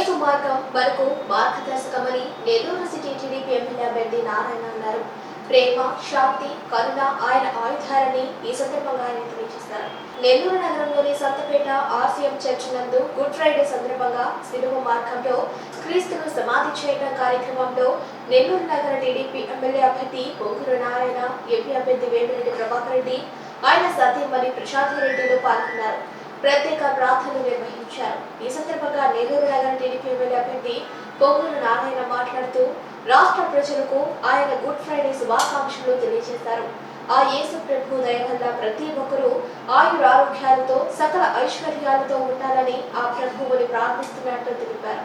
యేసు మార్గం వరకు మార్గదర్శకమని నెల్లూరు సిటీ టీడీపీ ఎమ్మెల్యే బెడ్డి నారాయణ అన్నారు. ప్రేమ శాంతి కరుణ ఆయన ఆయుధాలని ఈ సందర్భంగా ఆయన తెలియజేశారు నెల్లూరు నగరంలోని సంతపేట ఆర్సీఎం చర్చ్ నందు గుడ్ ఫ్రైడే సందర్భంగా సిలువ మార్గంలో క్రీస్తును సమాధి చేయడం కార్యక్రమంలో నెల్లూరు నగర టీడీపీ ఎమ్మెల్యే అభ్యర్థి పొంగురు నారాయణ ఎంపీ అభ్యర్థి వేమిరెడ్డి ప్రభాకర్ రెడ్డి ఆయన సతీమణి ప్రశాంత్ రెడ్డిలు పాల్గొన్నారు. ప్రత్యేక ప్రార్థనలు నిర్వహించారు. ఈ సందర్భంగా నెల్లూరు నగరం టీడీపీ ఎమ్మెల్యే అభ్యర్థి పొంగురు నారాయణ మాట్లాడుతూ రాష్ట్ర ప్రజలకు ఆయన గుడ్ ఫ్రైడే శుభాకాంక్షలు తెలియజేశారు. ఆ యేసు ప్రభు దయ వల్ల ప్రతి ఒక్కరూ ఆయురారోగ్యాలతో సకల ఐశ్వర్యాలతో ఉండాలని ఆ ప్రభువుని ప్రార్థిస్తున్నట్లు తెలిపారు.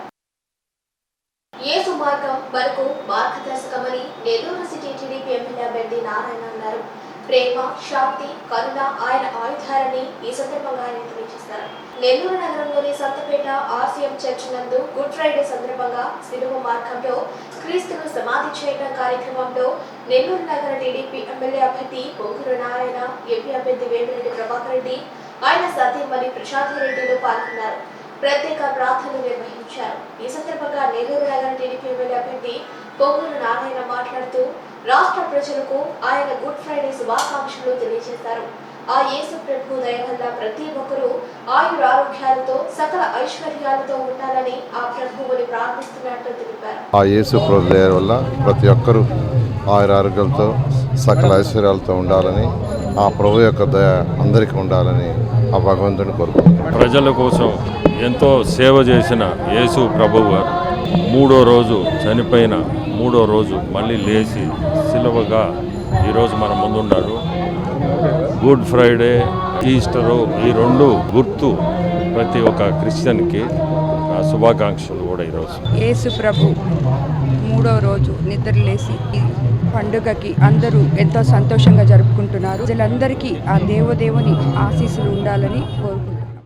యేసు మార్గం వరకు మార్గదర్శకమని నెల్లూరు సిటీ టీడీపీ ఎమ్మెల్యే అభ్యర్థి నారాయణ అన్నారు. ప్రేమ శాంతి కరుణ ఆయన ఆయుధాలని ఈ సందర్భంగా ఆయన తెలియజేస్తారు. నెల్లూరు నగరంలోని సంతపేట ఆర్సీఎం చర్చ్ నందు గుడ్ ఫ్రైడే సందర్భంగా సిలువ మార్గంలో క్రీస్తును సమాధి చేయడం కార్యక్రమంలో నెల్లూరు నగర టీడీపీ ఎమ్మెల్యే అభ్యర్థి పొంగురు నారాయణ ఎంపీ అభ్యర్థి వేమిరెడ్డి ప్రభాకర్ రెడ్డి ఆయన సతీ మరియు ప్రశాంత్ రెడ్డిలు పాల్గొన్నారు. ప్రత్యేక ప్రార్థనలు నిర్వహించారు. ఈ సందర్భంగా నెల్లూరు నగర టీడీపీ ఎమ్మెల్యే అభ్యర్థి పొంగురు నారాయణ మాట్లాడుతూ రాష్ట్ర ప్రజలకు ఆయన గుడ్ ఫ్రైడే శుభాకాంక్షలు తెలియజేశారు ఆ యేసు ప్రభు దయ వల్ల ప్రతి ఒక్కరూ ఆయురారోగ్యాలతో సకల ఐశ్వర్యాలతో ఉండాలని ఆ ప్రభువుని ప్రార్థిస్తున్నట్టు తెలిపారు. ఆ యేసు ప్రభు దయ వల్ల ప్రతి ఒక్కరూ ఆయుర ఆరోగ్యాలతో సకల ఐశ్వర్యాలతో ఉండాలని ఆ ప్రభు యొక్క దయ అందరికీ ఉండాలని ఆ భగవంతుని కోరుకుంటున్నాను ప్రజల కోసం ఎంతో సేవ చేసిన యేసు ప్రభువు గారు. మూడో రోజు చనిపోయిన మూడో రోజు మళ్ళీ లేచి సిలవగా ఈరోజు మన ముందున్నారు గుడ్ ఫ్రైడే ఈస్టరు ఈ రెండు గుర్తు ప్రతి ఒక్క క్రిస్టియన్కి శుభాకాంక్షలు కూడా ఈరోజు. యేసు ప్రభు మూడో రోజు నిద్రలేసి ఈ పండుగకి అందరూ ఎంతో సంతోషంగా జరుపుకుంటున్నారు. ప్రజలందరికీ ఆ దేవదేవుని ఆశీస్సులు ఉండాలని కోరుకుంటున్నారు